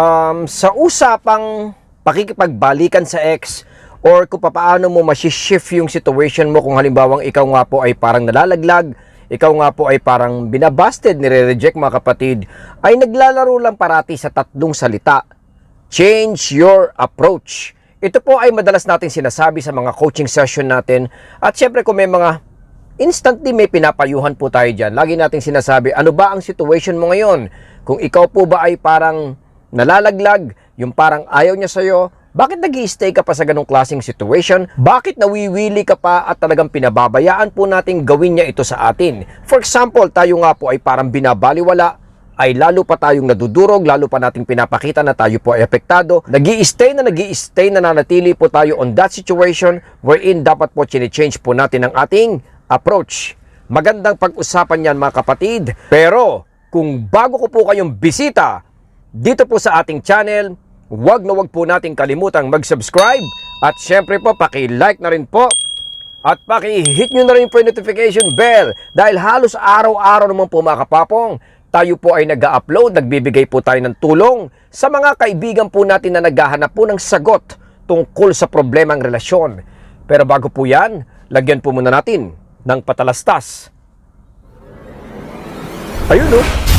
Um, sa usapang pakikipagbalikan sa ex or kung paano mo masishift yung situation mo kung halimbawang ikaw nga po ay parang nalalaglag, ikaw nga po ay parang binabasted, nire-reject mga kapatid, ay naglalaro lang parati sa tatlong salita. Change your approach. Ito po ay madalas natin sinasabi sa mga coaching session natin at syempre kung may mga instantly may pinapayuhan po tayo dyan. Lagi nating sinasabi, ano ba ang situation mo ngayon? Kung ikaw po ba ay parang nalalaglag, yung parang ayaw niya sa'yo, bakit nag stay ka pa sa ganong klaseng situation? Bakit nawiwili ka pa at talagang pinababayaan po natin gawin niya ito sa atin? For example, tayo nga po ay parang binabaliwala, ay lalo pa tayong nadudurog, lalo pa nating pinapakita na tayo po ay apektado. nag stay na nag stay na nanatili po tayo on that situation wherein dapat po change po natin ang ating approach. Magandang pag-usapan yan mga kapatid. Pero kung bago ko po kayong bisita dito po sa ating channel, huwag na huwag po nating kalimutang mag-subscribe at syempre po paki-like na rin po at paki-hit nyo na rin po yung notification bell dahil halos araw-araw naman po mga kapapong tayo po ay nag-upload, nagbibigay po tayo ng tulong sa mga kaibigan po natin na naghahanap po ng sagot tungkol sa problemang relasyon. Pero bago po yan, lagyan po muna natin ng patalastas. Ayun oh.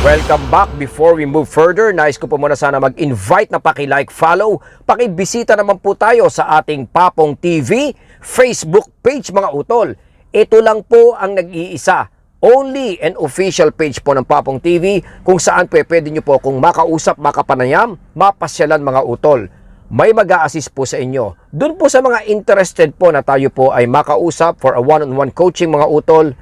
Welcome back. Before we move further, nais ko po muna sana mag-invite na paki-like, follow, paki-bisita naman po tayo sa ating Papong TV Facebook page mga utol. Ito lang po ang nag-iisa. Only an official page po ng Papong TV kung saan po pwede nyo po kung makausap, makapanayam, mapasyalan mga utol. May mag assist po sa inyo. Doon po sa mga interested po na tayo po ay makausap for a one-on-one coaching mga utol,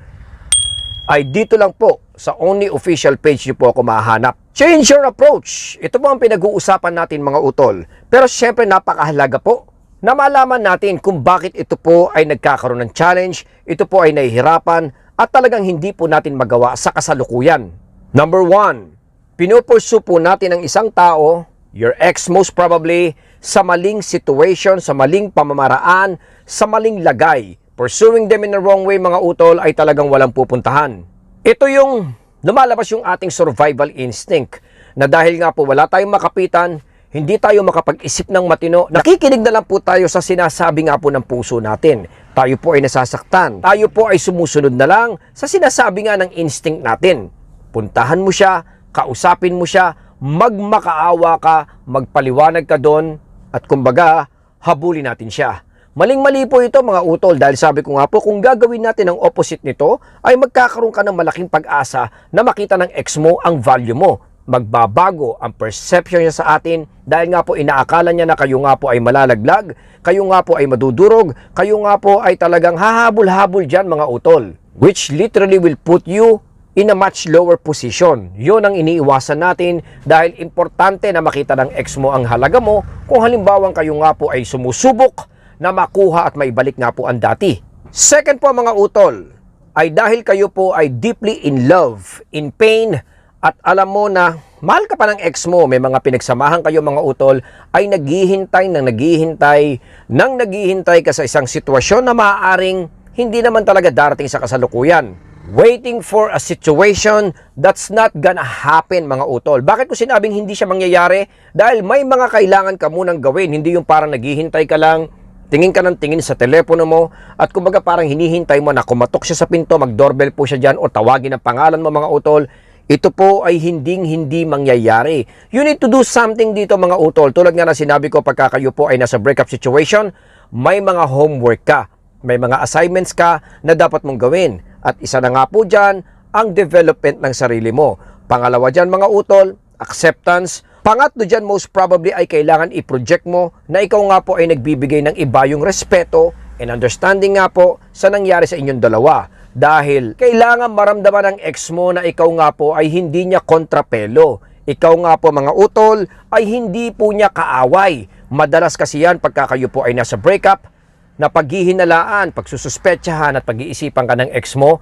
ay dito lang po sa only official page nyo po ako mahanap. Change your approach. Ito po ang pinag-uusapan natin mga utol. Pero syempre napakahalaga po na malaman natin kung bakit ito po ay nagkakaroon ng challenge, ito po ay nahihirapan at talagang hindi po natin magawa sa kasalukuyan. Number one, pinupursu po natin ang isang tao, your ex most probably, sa maling situation, sa maling pamamaraan, sa maling lagay. Pursuing them in the wrong way mga utol ay talagang walang pupuntahan. Ito yung lumalabas yung ating survival instinct na dahil nga po wala tayong makapitan, hindi tayo makapag-isip ng matino, nakikinig na lang po tayo sa sinasabi nga po ng puso natin. Tayo po ay nasasaktan. Tayo po ay sumusunod na lang sa sinasabi nga ng instinct natin. Puntahan mo siya, kausapin mo siya, magmakaawa ka, magpaliwanag ka doon, at kumbaga, habulin natin siya. Maling-mali po ito mga utol dahil sabi ko nga po kung gagawin natin ang opposite nito ay magkakaroon ka ng malaking pag-asa na makita ng ex mo ang value mo. Magbabago ang perception niya sa atin dahil nga po inaakala niya na kayo nga po ay malalaglag, kayo nga po ay madudurog, kayo nga po ay talagang hahabol-habol dyan mga utol. Which literally will put you in a much lower position. Yun ang iniiwasan natin dahil importante na makita ng ex mo ang halaga mo kung halimbawang kayo nga po ay sumusubok na makuha at maibalik nga po ang dati. Second po mga utol, ay dahil kayo po ay deeply in love, in pain, at alam mo na mahal ka pa ng ex mo, may mga pinagsamahan kayo mga utol, ay naghihintay ng naghihintay, nang naghihintay ka sa isang sitwasyon na maaaring hindi naman talaga darating sa kasalukuyan. Waiting for a situation that's not gonna happen mga utol. Bakit ko sinabing hindi siya mangyayari? Dahil may mga kailangan ka munang gawin, hindi yung parang naghihintay ka lang, tingin ka ng tingin sa telepono mo at kumbaga parang hinihintay mo na kumatok siya sa pinto, mag-doorbell po siya dyan o tawagin ang pangalan mo mga utol. Ito po ay hinding hindi mangyayari. You need to do something dito mga utol. Tulad nga na sinabi ko pagka kayo po ay nasa breakup situation, may mga homework ka. May mga assignments ka na dapat mong gawin. At isa na nga po dyan, ang development ng sarili mo. Pangalawa dyan mga utol, acceptance. Pangatlo dyan most probably ay kailangan i-project mo na ikaw nga po ay nagbibigay ng iba yung respeto and understanding nga po sa nangyari sa inyong dalawa. Dahil kailangan maramdaman ng ex mo na ikaw nga po ay hindi niya kontrapelo. Ikaw nga po mga utol ay hindi po niya kaaway. Madalas kasi yan pagka kayo po ay nasa breakup, na paghihinalaan, pagsususpetsahan at pag-iisipan ka ng ex mo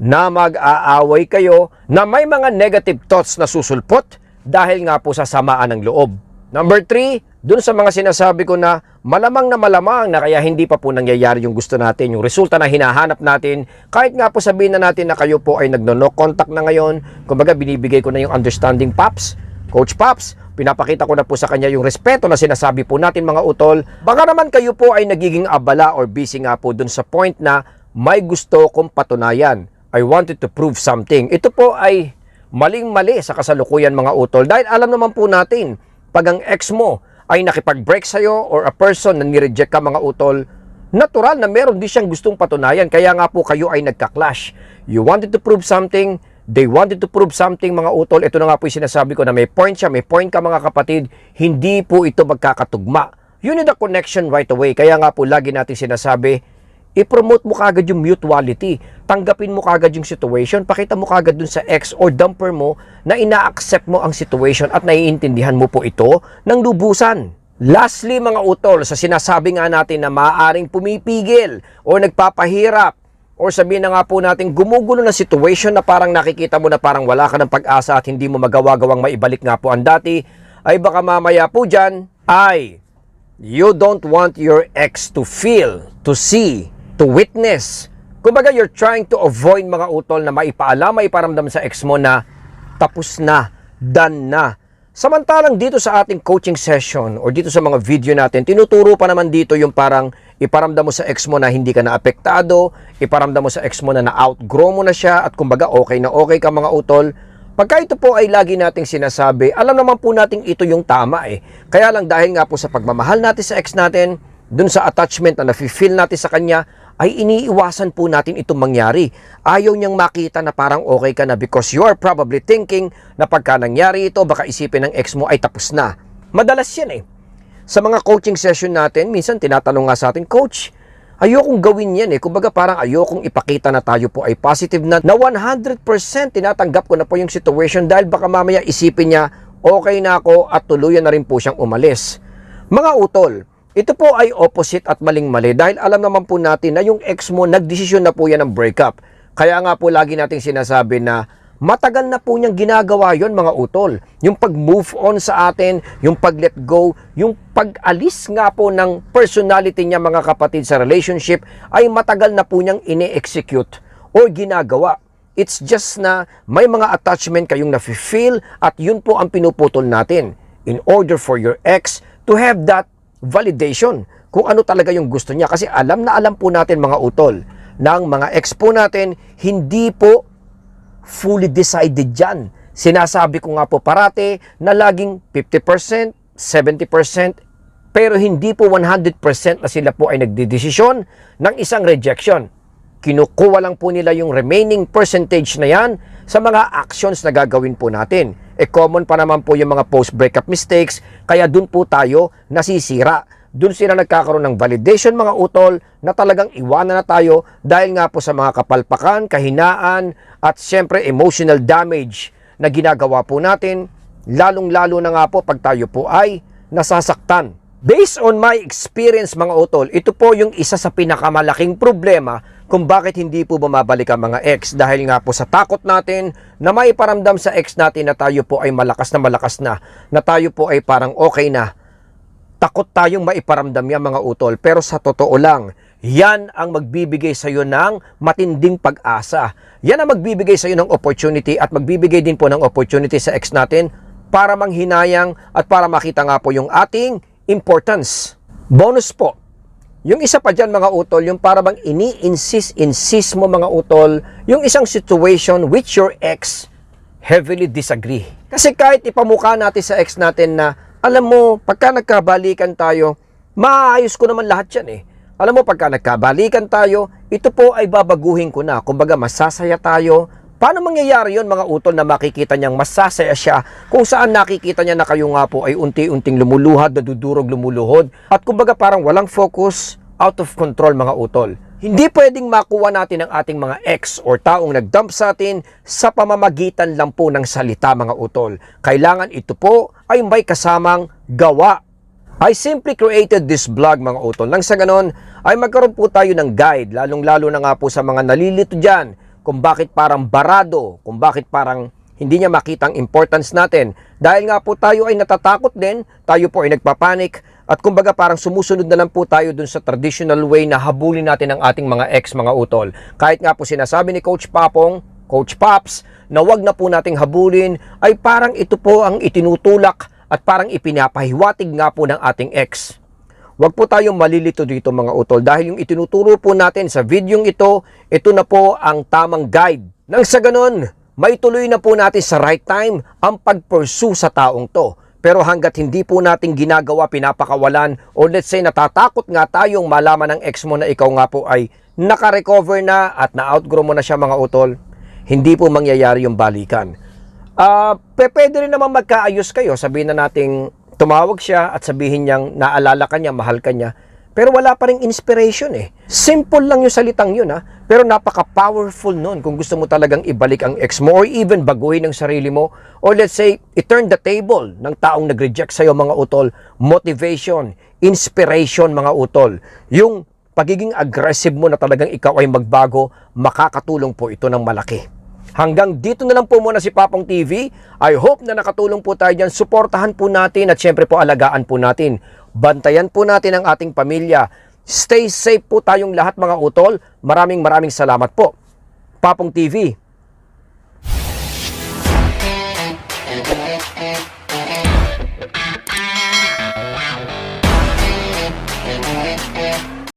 na mag-aaway kayo na may mga negative thoughts na susulpot dahil nga po sa samaan ng loob. Number three, dun sa mga sinasabi ko na malamang na malamang na kaya hindi pa po nangyayari yung gusto natin, yung resulta na hinahanap natin, kahit nga po sabihin na natin na kayo po ay nagno-no contact na ngayon, kumbaga binibigay ko na yung understanding Paps, Coach Paps, pinapakita ko na po sa kanya yung respeto na sinasabi po natin mga utol, baka naman kayo po ay nagiging abala or busy nga po dun sa point na may gusto kong patunayan. I wanted to prove something. Ito po ay maling-mali sa kasalukuyan mga utol dahil alam naman po natin, pag ang ex mo ay nakipag-break sa'yo or a person na nireject ka mga utol, natural na meron din siyang gustong patunayan. Kaya nga po kayo ay nagka-clash. You wanted to prove something, they wanted to prove something mga utol. Ito na nga po yung sinasabi ko na may point siya, may point ka mga kapatid. Hindi po ito magkakatugma. You need a connection right away. Kaya nga po lagi natin sinasabi, i-promote mo kagad yung mutuality. Tanggapin mo kagad yung situation. Pakita mo kagad dun sa ex or dumper mo na ina-accept mo ang situation at naiintindihan mo po ito ng lubusan. Lastly mga utol, sa sinasabi nga natin na maaaring pumipigil o nagpapahirap or sabihin na nga po natin gumugulo na situation na parang nakikita mo na parang wala ka ng pag-asa at hindi mo magawa-gawang maibalik nga po ang dati, ay baka mamaya po dyan ay you don't want your ex to feel, to see, to witness. Kumbaga, you're trying to avoid mga utol na maipaalam, maiparamdam sa ex mo na tapos na, done na. Samantalang dito sa ating coaching session or dito sa mga video natin, tinuturo pa naman dito yung parang iparamdam mo sa ex mo na hindi ka na apektado, iparamdam mo sa ex mo na na-outgrow mo na siya at kumbaga okay na okay ka mga utol. Pagka ito po ay lagi nating sinasabi, alam naman po nating ito yung tama eh. Kaya lang dahil nga po sa pagmamahal natin sa ex natin, dun sa attachment na nafe-feel natin sa kanya, ay iniiwasan po natin itong mangyari. Ayaw niyang makita na parang okay ka na because you are probably thinking na pagka nangyari ito, baka isipin ng ex mo ay tapos na. Madalas yan eh. Sa mga coaching session natin, minsan tinatanong nga sa atin, Coach, ayokong gawin yan eh. Kumbaga parang ayokong ipakita na tayo po ay positive na, na 100% tinatanggap ko na po yung situation dahil baka mamaya isipin niya, okay na ako at tuluyan na rin po siyang umalis. Mga utol, ito po ay opposite at maling-mali dahil alam naman po natin na yung ex mo nagdesisyon na po yan ng breakup. Kaya nga po lagi nating sinasabi na matagal na po niyang ginagawa yon mga utol. Yung pag-move on sa atin, yung pag-let go, yung pag-alis nga po ng personality niya mga kapatid sa relationship ay matagal na po niyang ine-execute or ginagawa. It's just na may mga attachment kayong nafe-feel at yun po ang pinuputol natin in order for your ex to have that validation kung ano talaga yung gusto niya. Kasi alam na alam po natin mga utol ng mga ex po natin, hindi po fully decided dyan. Sinasabi ko nga po parate na laging 50%, 70%, pero hindi po 100% na sila po ay nagdidesisyon ng isang rejection. Kinukuha lang po nila yung remaining percentage na yan sa mga actions na gagawin po natin. E common pa naman po yung mga post-breakup mistakes, kaya dun po tayo nasisira. Dun sila nagkakaroon ng validation mga utol na talagang iwanan na tayo dahil nga po sa mga kapalpakan, kahinaan at syempre emotional damage na ginagawa po natin, lalong-lalo na nga po pag tayo po ay nasasaktan. Based on my experience mga utol, ito po yung isa sa pinakamalaking problema kung bakit hindi po bumabalik ang mga ex dahil nga po sa takot natin na may paramdam sa ex natin na tayo po ay malakas na malakas na, na tayo po ay parang okay na. Takot tayong maiparamdam yan mga utol pero sa totoo lang, yan ang magbibigay sa iyo ng matinding pag-asa. Yan ang magbibigay sa iyo ng opportunity at magbibigay din po ng opportunity sa ex natin para manghinayang at para makita nga po yung ating importance. Bonus po, yung isa pa dyan mga utol, yung para bang ini-insist, insist mo mga utol, yung isang situation which your ex heavily disagree. Kasi kahit ipamukha natin sa ex natin na, alam mo, pagka nagkabalikan tayo, maayos ko naman lahat yan eh. Alam mo, pagka nagkabalikan tayo, ito po ay babaguhin ko na. Kumbaga, masasaya tayo. Paano mangyayari yon mga utol na makikita niyang masasaya siya kung saan nakikita niya na kayo nga po ay unti-unting lumuluhad, nadudurog, lumuluhod. At kumbaga parang walang focus, out of control mga utol. Hindi pwedeng makuha natin ang ating mga ex or taong nagdump sa atin sa pamamagitan lang po ng salita mga utol. Kailangan ito po ay may kasamang gawa. I simply created this blog mga utol. Nang sa ganon ay magkaroon po tayo ng guide, lalong-lalo na nga po sa mga nalilito dyan, kung bakit parang barado, kung bakit parang hindi niya makita ang importance natin. Dahil nga po tayo ay natatakot din, tayo po ay nagpapanik, At kumbaga parang sumusunod na lang po tayo dun sa traditional way na habulin natin ang ating mga ex mga utol. Kahit nga po sinasabi ni Coach Papong, Coach Paps, na wag na po nating habulin ay parang ito po ang itinutulak at parang ipinapahiwatig nga po ng ating ex. Huwag po tayong malilito dito mga utol dahil yung itinuturo po natin sa videong ito, ito na po ang tamang guide. Nang sa ganun, may tuloy na po natin sa right time ang pag-pursue sa taong to. Pero hanggat hindi po natin ginagawa, pinapakawalan, o let's say natatakot nga tayong malaman ng ex mo na ikaw nga po ay nakarecover na at na-outgrow mo na siya mga utol, hindi po mangyayari yung balikan. Pe- pwede rin naman magkaayos kayo. Sabihin na nating tumawag siya at sabihin niyang naalala ka niya, mahal ka niya. Pero wala pa rin inspiration eh. Simple lang yung salitang yun ha. Pero napaka-powerful nun kung gusto mo talagang ibalik ang ex mo or even baguhin ang sarili mo. Or let's say, i-turn the table ng taong nag-reject sa'yo mga utol. Motivation, inspiration mga utol. Yung pagiging aggressive mo na talagang ikaw ay magbago, makakatulong po ito ng malaki. Hanggang dito na lang po muna si Papong TV. I hope na nakatulong po tayo dyan. Suportahan po natin at syempre po alagaan po natin. Bantayan po natin ang ating pamilya. Stay safe po tayong lahat mga utol. Maraming maraming salamat po. Papong TV,